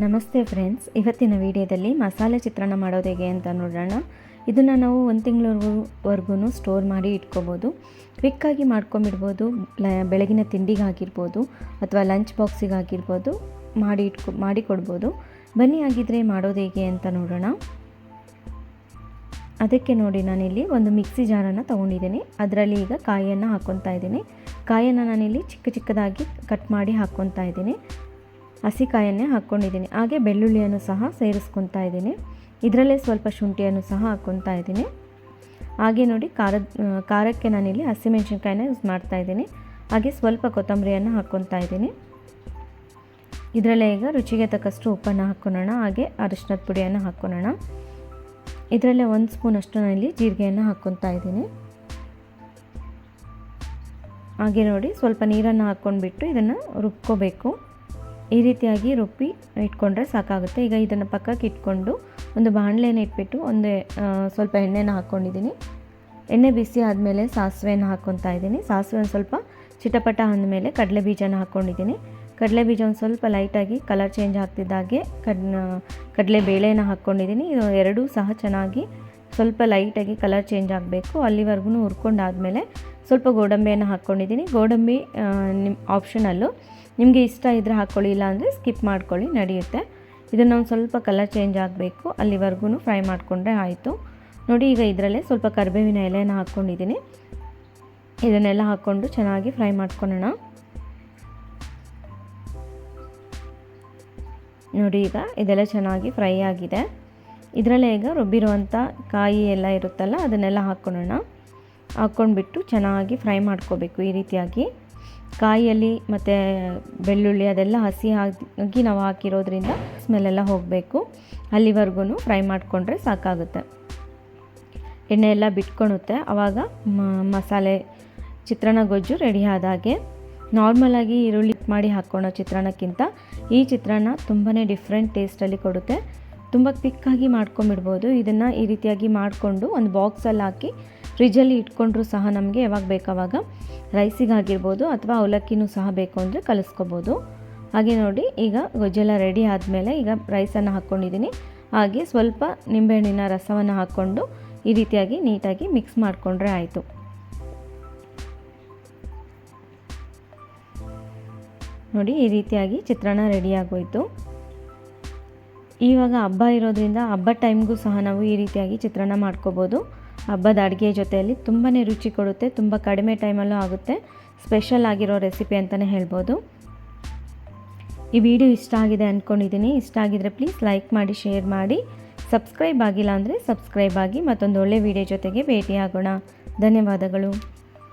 ನಮಸ್ತೆ ಫ್ರೆಂಡ್ಸ್. ಇವತ್ತಿನ ವಿಡಿಯೋದಲ್ಲಿ ಮಸಾಲೆ ಚಿತ್ರಾನ್ನ ಮಾಡೋದು ಹೇಗೆ ಅಂತ ನೋಡೋಣ. ಇದನ್ನು ನಾವು ಒಂದು ತಿಂಗಳವರೆಗೂ ಸ್ಟೋರ್ ಮಾಡಿ ಇಟ್ಕೋಬೋದು. ಕ್ವಿಕ್ಕಾಗಿ ಮಾಡ್ಕೊಂಬಿಡ್ಬೋದು. ಲ, ಬೆಳಗಿನ ತಿಂಡಿಗಾಗಿರ್ಬೋದು ಅಥವಾ ಲಂಚ್ ಬಾಕ್ಸಿಗಾಗಿರ್ಬೋದು ಮಾಡಿ ಇಟ್ಕೊ, ಮಾಡಿ ಕೊಡ್ಬೋದು. ಬನ್ನಿ ಆಗಿದ್ದರೆ ಮಾಡೋದು ಹೇಗೆ ಅಂತ ನೋಡೋಣ. ಅದಕ್ಕೆ ನೋಡಿ ನಾನಿಲ್ಲಿ ಒಂದು ಮಿಕ್ಸಿ ಜಾರನ್ನು ತೊಗೊಂಡಿದ್ದೀನಿ. ಅದರಲ್ಲಿ ಈಗ ಕಾಯಿಯನ್ನು ಹಾಕ್ಕೊತಾ ಇದ್ದೀನಿ. ಕಾಯನ್ನು ನಾನಿಲ್ಲಿ ಚಿಕ್ಕ ಚಿಕ್ಕದಾಗಿ ಕಟ್ ಮಾಡಿ ಹಾಕ್ಕೊತಾ ಇದ್ದೀನಿ. ಹಸಿ ಕಾಯನ್ನೇ ಹಾಕ್ಕೊಂಡಿದ್ದೀನಿ. ಹಾಗೆ ಬೆಳ್ಳುಳ್ಳಿಯನ್ನು ಸಹ ಸೇರಿಸ್ಕೊತಾ ಇದ್ದೀನಿ. ಇದರಲ್ಲೇ ಸ್ವಲ್ಪ ಶುಂಠಿಯನ್ನು ಸಹ ಹಾಕ್ಕೊತಾ ಇದ್ದೀನಿ. ಹಾಗೆ ನೋಡಿ ಖಾರದ ಖಾರಕ್ಕೆ ನಾನಿಲ್ಲಿ ಹಸಿಮೆಣ್ಸಿನ್ಕಾಯಿನ ಯೂಸ್ ಮಾಡ್ತಾ ಇದ್ದೀನಿ. ಹಾಗೆ ಸ್ವಲ್ಪ ಕೊತ್ತಂಬರಿಯನ್ನು ಹಾಕ್ಕೊತಾ ಇದ್ದೀನಿ. ಇದರಲ್ಲೇ ಈಗ ರುಚಿಗೆ ತಕ್ಕಷ್ಟು ಉಪ್ಪನ್ನು ಹಾಕ್ಕೊಳ್ಳೋಣ. ಹಾಗೆ ಅರಿಶಿನದ ಪುಡಿಯನ್ನು ಹಾಕ್ಕೊಳ್ಳೋಣ. ಇದರಲ್ಲೇ ಒಂದು ಸ್ಪೂನಷ್ಟು ನಾನಿಲ್ಲಿ ಜೀರಿಗೆಯನ್ನು ಹಾಕ್ಕೊತಾ ಇದ್ದೀನಿ. ಹಾಗೆ ನೋಡಿ ಸ್ವಲ್ಪ ನೀರನ್ನು ಹಾಕ್ಕೊಂಡ್ಬಿಟ್ಟು ಇದನ್ನು ರುಬ್ಕೋಬೇಕು. ಈ ರೀತಿಯಾಗಿ ರುಬ್ಬಿ ಇಟ್ಕೊಂಡ್ರೆ ಸಾಕಾಗುತ್ತೆ. ಈಗ ಇದನ್ನು ಪಕ್ಕಕ್ಕೆ ಇಟ್ಕೊಂಡು ಒಂದು ಬಾಣಲೆನ ಇಟ್ಬಿಟ್ಟು ಒಂದು ಸ್ವಲ್ಪ ಎಣ್ಣೆನ ಹಾಕ್ಕೊಂಡಿದ್ದೀನಿ ಎಣ್ಣೆ ಬಿಸಿ ಆದಮೇಲೆ ಸಾಸಿವೆನ ಹಾಕ್ಕೊತಾ ಇದ್ದೀನಿ. ಸಾಸಿವೆ ಒಂದು ಸ್ವಲ್ಪ ಚಿಟಪಟ ಅಂದಮೇಲೆ ಕಡಲೆ ಬೀಜನ ಹಾಕ್ಕೊಂಡಿದ್ದೀನಿ ಕಡಲೆ ಬೀಜ ಒಂದು ಸ್ವಲ್ಪ ಲೈಟಾಗಿ ಕಲರ್ ಚೇಂಜ್ ಆಗ್ತಿದ್ದಾಗೆ ಕಡ್ ಕಡಲೆ ಬೇಳೆನ ಹಾಕ್ಕೊಂಡಿದ್ದೀನಿ ಇದು ಎರಡೂ ಸಹ ಚೆನ್ನಾಗಿ ಸ್ವಲ್ಪ ಲೈಟಾಗಿ ಕಲರ್ ಚೇಂಜ್ ಆಗಬೇಕು. ಅಲ್ಲಿವರೆಗೂ ಹುರ್ಕೊಂಡಾದಮೇಲೆ ಸ್ವಲ್ಪ ಗೋಡಂಬಿಯನ್ನು ಹಾಕ್ಕೊಂಡಿದ್ದೀನಿ ಗೋಡಂಬಿ ನಿಮ್ಮ ಆಪ್ಷನಲ್ಲು ನಿಮಗೆ ಇಷ್ಟ ಇದ್ದರೆ ಹಾಕ್ಕೊಳ್ಳಿ ಇಲ್ಲ ಅಂದರೆ ಸ್ಕಿಪ್ ಮಾಡ್ಕೊಳ್ಳಿ, ನಡೆಯುತ್ತೆ. ಇದನ್ನು ಒಂದು ಸ್ವಲ್ಪ ಕಲರ್ ಚೇಂಜ್ ಆಗಬೇಕು. ಅಲ್ಲಿವರೆಗೂ ಫ್ರೈ ಮಾಡಿಕೊಂಡ್ರೆ ಆಯಿತು. ನೋಡಿ, ಈಗ ಇದರಲ್ಲೇ ಸ್ವಲ್ಪ ಕರಿಬೇವಿನ ಎಲೆಯನ್ನು ಹಾಕ್ಕೊಂಡಿದ್ದೀನಿ ಇದನ್ನೆಲ್ಲ ಹಾಕ್ಕೊಂಡು ಚೆನ್ನಾಗಿ ಫ್ರೈ ಮಾಡ್ಕೊಳ್ಳೋಣ. ನೋಡಿ, ಈಗ ಇದೆಲ್ಲ ಚೆನ್ನಾಗಿ ಫ್ರೈ ಆಗಿದೆ. ಇದರಲ್ಲೇ ಈಗ ರುಬ್ಬಿರುವಂಥ ಕಾಯಿ ಎಲ್ಲ ಇರುತ್ತಲ್ಲ, ಅದನ್ನೆಲ್ಲ ಹಾಕ್ಕೊಳ್ಳೋಣ ಹಾಕ್ಕೊಂಡ್ಬಿಟ್ಟು ಚೆನ್ನಾಗಿ ಫ್ರೈ ಮಾಡ್ಕೋಬೇಕು ಈ ರೀತಿಯಾಗಿ. ಕಾಯಿಯಲ್ಲಿ ಮತ್ತು ಬೆಳ್ಳುಳ್ಳಿ ಅದೆಲ್ಲ ಹಸಿ ಆಗಿ ನಾವು ಹಾಕಿರೋದ್ರಿಂದ ಸ್ಮೆಲ್ಲೆಲ್ಲ ಹೋಗಬೇಕು. ಅಲ್ಲಿವರೆಗೂ ಫ್ರೈ ಮಾಡಿಕೊಂಡ್ರೆ ಸಾಕಾಗುತ್ತೆ. ಎಣ್ಣೆ ಎಲ್ಲ ಬಿಟ್ಕೊಳುತ್ತೆ ಆವಾಗ ಮಸಾಲೆ, ಚಿತ್ರಾನ್ನ ಗೊಜ್ಜು ರೆಡಿ ಆದಾಗೆ ನಾರ್ಮಲಾಗಿ ಈರುಳ್ಳಿ ಮಾಡಿ ಹಾಕ್ಕೊಳೋ ಚಿತ್ರಾನ್ನಕ್ಕಿಂತ ಈ ಚಿತ್ರಾನ್ನ ತುಂಬಾ ಡಿಫ್ರೆಂಟ್ ಟೇಸ್ಟಲ್ಲಿ ಕೊಡುತ್ತೆ. ತುಂಬ ಕ್ವಿಕ್ಕಾಗಿ ಮಾಡ್ಕೊಂಬಿಡ್ಬೋದು ಇದನ್ನು ಈ ರೀತಿಯಾಗಿ ಮಾಡಿಕೊಂಡು ಒಂದು ಬಾಕ್ಸಲ್ಲಿ ಹಾಕಿ ಫ್ರಿಜ್ಜಲ್ಲಿ ಇಟ್ಕೊಂಡ್ರೂ ಸಹ ನಮಗೆ ಯಾವಾಗ ಬೇಕಾವಾಗ ರೈಸಿಗಾಗಿರ್ಬೋದು ಅಥವಾ ಅವಲಕ್ಕಿನೂ ಸಹ ಬೇಕು ಅಂದರೆ ಕಲಿಸ್ಕೋಬೋದು. ಹಾಗೆ ನೋಡಿ, ಈಗ ಗೊಜ್ಜೆಲ್ಲ ರೆಡಿ ಆದಮೇಲೆ ಈಗ ರೈಸನ್ನು ಹಾಕ್ಕೊಂಡಿದ್ದೀನಿ. ಹಾಗೆ ಸ್ವಲ್ಪ ನಿಂಬೆಹಣ್ಣಿನ ರಸವನ್ನು ಹಾಕ್ಕೊಂಡು ಈ ರೀತಿಯಾಗಿ ನೀಟಾಗಿ ಮಿಕ್ಸ್ ಮಾಡಿಕೊಂಡ್ರೆ ಆಯಿತು. ನೋಡಿ, ಈ ರೀತಿಯಾಗಿ ಚಿತ್ರಾನ್ನ ರೆಡಿ ಆಗೋಯಿತು. ಇವಾಗ ಹಬ್ಬ ಇರೋದ್ರಿಂದ ಹಬ್ಬ ಟೈಮ್ಗೂ ಸಹ ನಾವು ಈ ರೀತಿಯಾಗಿ ಚಿತ್ರಾನ್ನ ಮಾಡ್ಕೋಬೋದು. ಹಬ್ಬದ ಅಡುಗೆ ಜೊತೆಯಲ್ಲಿ ತುಂಬಾ ರುಚಿ ಕೊಡುತ್ತೆ, ತುಂಬ ಕಡಿಮೆ ಟೈಮಲ್ಲೂ ಆಗುತ್ತೆ. ಸ್ಪೆಷಲ್ ಆಗಿರೋ ರೆಸಿಪಿ ಅಂತಲೇ ಹೇಳ್ಬೋದು. ಈ ವಿಡಿಯೋ ಇಷ್ಟ ಆಗಿದೆ ಅಂದ್ಕೊಂಡಿದ್ದೀನಿ ಇಷ್ಟ ಆಗಿದರೆ ಪ್ಲೀಸ್ ಲೈಕ್ ಮಾಡಿ ಶೇರ್ ಮಾಡಿ. ಸಬ್ಸ್ಕ್ರೈಬ್ ಆಗಿಲ್ಲ ಅಂದರೆ ಸಬ್ಸ್ಕ್ರೈಬ್ ಆಗಿ ಮತ್ತೊಂದು ಒಳ್ಳೆ ವಿಡಿಯೋ ಜೊತೆಗೆ ಭೇಟಿಯಾಗೋಣ. ಧನ್ಯವಾದಗಳು.